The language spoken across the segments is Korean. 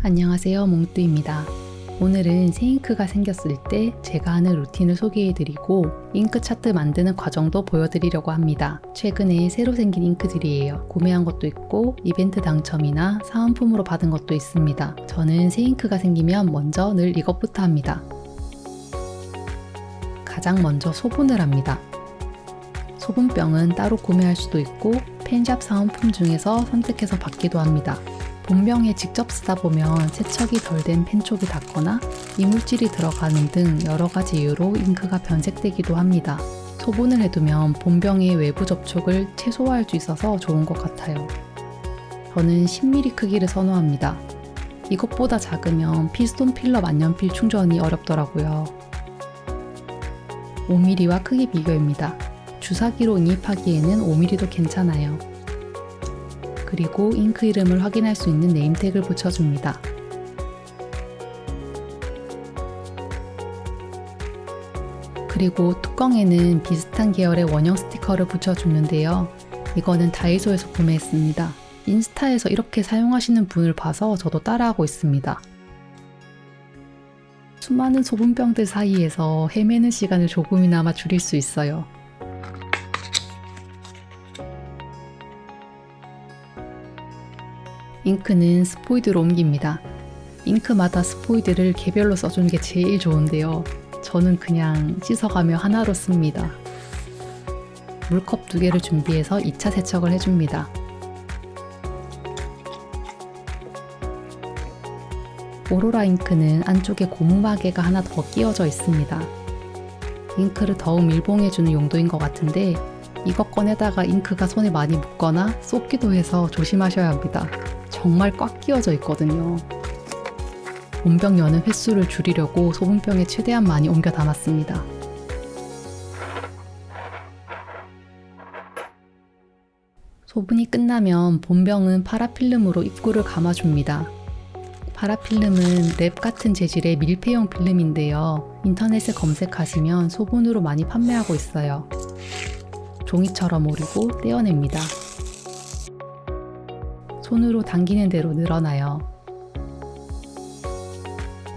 안녕하세요 몽뚜입니다. 오늘은 새 잉크가 생겼을 때 제가 하는 루틴을 소개해드리고 잉크 차트 만드는 과정도 보여드리려고 합니다. 최근에 새로 생긴 잉크들이에요. 구매한 것도 있고 이벤트 당첨이나 사은품으로 받은 것도 있습니다. 저는 새 잉크가 생기면 먼저 늘 이것부터 합니다. 가장 먼저 소분을 합니다. 소분병은 따로 구매할 수도 있고 펜샵 사은품 중에서 선택해서 받기도 합니다. 본병에 직접 쓰다 보면 세척이 덜 된 펜촉이 닿거나 이물질이 들어가는 등 여러 가지 이유로 잉크가 변색되기도 합니다. 소분을 해두면 본병의 외부 접촉을 최소화할 수 있어서 좋은 것 같아요. 저는 10mm 크기를 선호합니다. 이것보다 작으면 피스톤 필러 만년필 충전이 어렵더라고요. 5mm와 크기 비교입니다. 주사기로 인입하기에는 5mm도 괜찮아요. 그리고 잉크 이름을 확인할 수 있는 네임택을 붙여줍니다. 그리고 뚜껑에는 비슷한 계열의 원형 스티커를 붙여주는데요. 이거는 다이소에서 구매했습니다. 인스타에서 이렇게 사용하시는 분을 봐서 저도 따라하고 있습니다. 수많은 소분병들 사이에서 헤매는 시간을 조금이나마 줄일 수 있어요. 잉크는 스포이드로 옮깁니다. 잉크마다 스포이드를 개별로 써주는 게 제일 좋은데요. 저는 그냥 씻어가며 하나로 씁니다. 물컵 두 개를 준비해서 2차 세척을 해줍니다. 오로라 잉크는 안쪽에 고무마개가 하나 더 끼워져 있습니다. 잉크를 더욱 밀봉해주는 용도인 것 같은데 이것 꺼내다가 잉크가 손에 많이 묻거나 쏟기도 해서 조심하셔야 합니다. 정말 꽉 끼워져 있거든요. 본병 여는 횟수를 줄이려고 소분병에 최대한 많이 옮겨 담았습니다. 소분이 끝나면 본병은 파라필름으로 입구를 감아줍니다. 파라필름은 랩 같은 재질의 밀폐용 필름인데요. 인터넷에 검색하시면 소분으로 많이 판매하고 있어요. 종이처럼 오리고 떼어냅니다. 손으로 당기는 대로 늘어나요.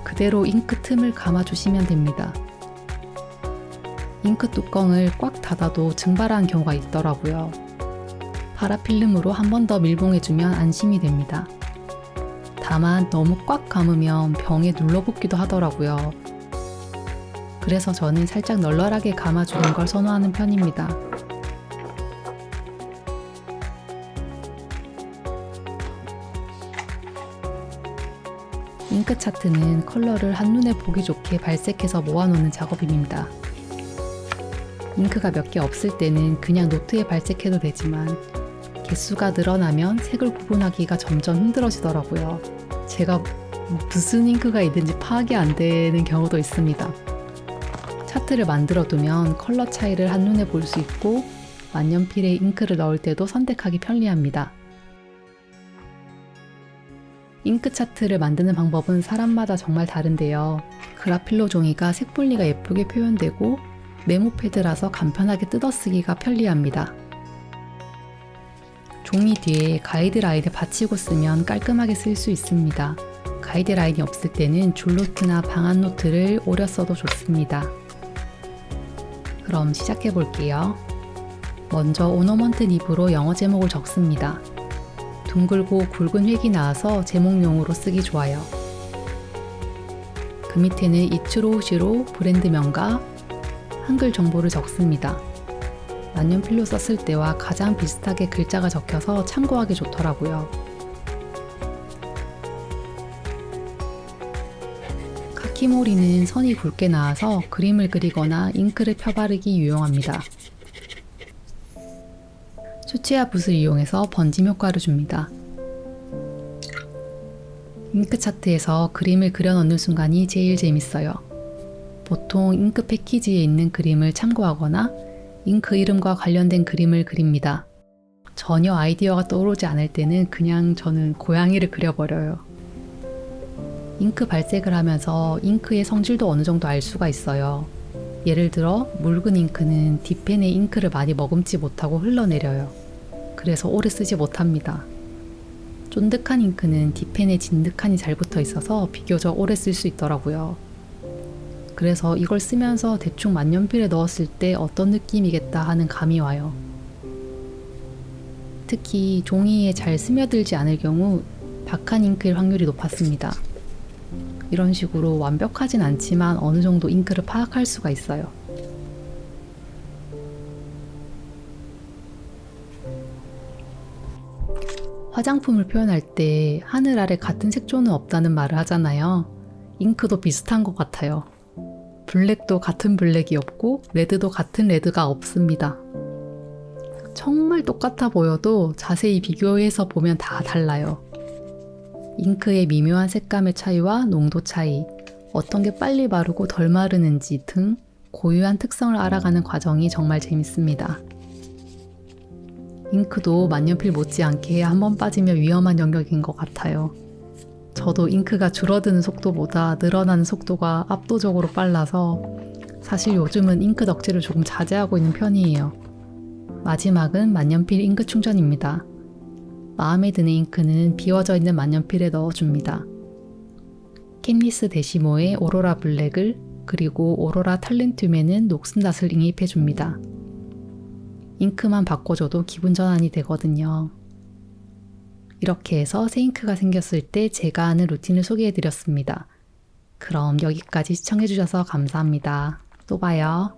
그대로 잉크 틈을 감아주시면 됩니다. 잉크 뚜껑을 꽉 닫아도 증발하는 경우가 있더라고요. 파라필름으로 한 번 더 밀봉해주면 안심이 됩니다. 다만 너무 꽉 감으면 병에 눌러붙기도 하더라고요. 그래서 저는 살짝 널널하게 감아주는 걸 선호하는 편입니다. 잉크 차트는 컬러를 한눈에 보기 좋게 발색해서 모아놓는 작업입니다. 잉크가 몇 개 없을 때는 그냥 노트에 발색해도 되지만 개수가 늘어나면 색을 구분하기가 점점 힘들어지더라고요. 제가 무슨 잉크가 있는지 파악이 안 되는 경우도 있습니다. 차트를 만들어 두면 컬러 차이를 한눈에 볼 수 있고 만년필에 잉크를 넣을 때도 선택하기 편리합니다. 잉크 차트를 만드는 방법은 사람마다 정말 다른데요. 그라필로 종이가 색 분리가 예쁘게 표현되고 메모 패드라서 간편하게 뜯어쓰기가 편리합니다. 종이 뒤에 가이드라인을 받치고 쓰면 깔끔하게 쓸 수 있습니다. 가이드라인이 없을 때는 줄노트나 방안 노트를 오려 써도 좋습니다. 그럼 시작해 볼게요. 먼저 오너먼트 립으로 영어 제목을 적습니다. 둥글고 굵은 획이 나와서 제목용으로 쓰기 좋아요. 그 밑에는 이츠로우시로 브랜드명과 한글 정보를 적습니다. 만년필로 썼을 때와 가장 비슷하게 글자가 적혀서 참고하기 좋더라고요. 카키모리는 선이 굵게 나와서 그림을 그리거나 잉크를 펴바르기 유용합니다. 수치화 붓을 이용해서 번짐 효과를 줍니다. 잉크 차트에서 그림을 그려 넣는 순간이 제일 재밌어요. 보통 잉크 패키지에 있는 그림을 참고하거나 잉크 이름과 관련된 그림을 그립니다. 전혀 아이디어가 떠오르지 않을 때는 그냥 저는 고양이를 그려버려요. 잉크 발색을 하면서 잉크의 성질도 어느 정도 알 수가 있어요. 예를 들어 묽은 잉크는 뒷펜에 잉크를 많이 머금지 못하고 흘러내려요. 그래서 오래 쓰지 못합니다. 쫀득한 잉크는 뒷펜에 진득하니 잘 붙어 있어서 비교적 오래 쓸 수 있더라고요. 그래서 이걸 쓰면서 대충 만년필에 넣었을 때 어떤 느낌이겠다 하는 감이 와요. 특히 종이에 잘 스며들지 않을 경우 박한 잉크일 확률이 높았습니다. 이런 식으로 완벽하진 않지만 어느 정도 잉크를 파악할 수가 있어요. 화장품을 표현할 때 하늘 아래 같은 색조는 없다는 말을 하잖아요. 잉크도 비슷한 것 같아요. 블랙도 같은 블랙이 없고 레드도 같은 레드가 없습니다. 정말 똑같아 보여도 자세히 비교해서 보면 다 달라요. 잉크의 미묘한 색감의 차이와 농도 차이, 어떤 게 빨리 마르고 덜 마르는지 등 고유한 특성을 알아가는 과정이 정말 재밌습니다. 잉크도 만년필 못지않게 한 번 빠지면 위험한 영역인 것 같아요. 저도 잉크가 줄어드는 속도보다 늘어나는 속도가 압도적으로 빨라서 사실 요즘은 잉크 덕질을 조금 자제하고 있는 편이에요. 마지막은 만년필 잉크 충전입니다. 마음에 드는 잉크는 비워져 있는 만년필에 넣어줍니다. 캔리스 데시모의 오로라 블랙을 그리고 오로라 탈렌튬에는 녹슨 닷을 잉입해줍니다. 잉크만 바꿔줘도 기분 전환이 되거든요. 이렇게 해서 새 잉크가 생겼을 때 제가 하는 루틴을 소개해드렸습니다. 그럼 여기까지 시청해주셔서 감사합니다. 또 봐요.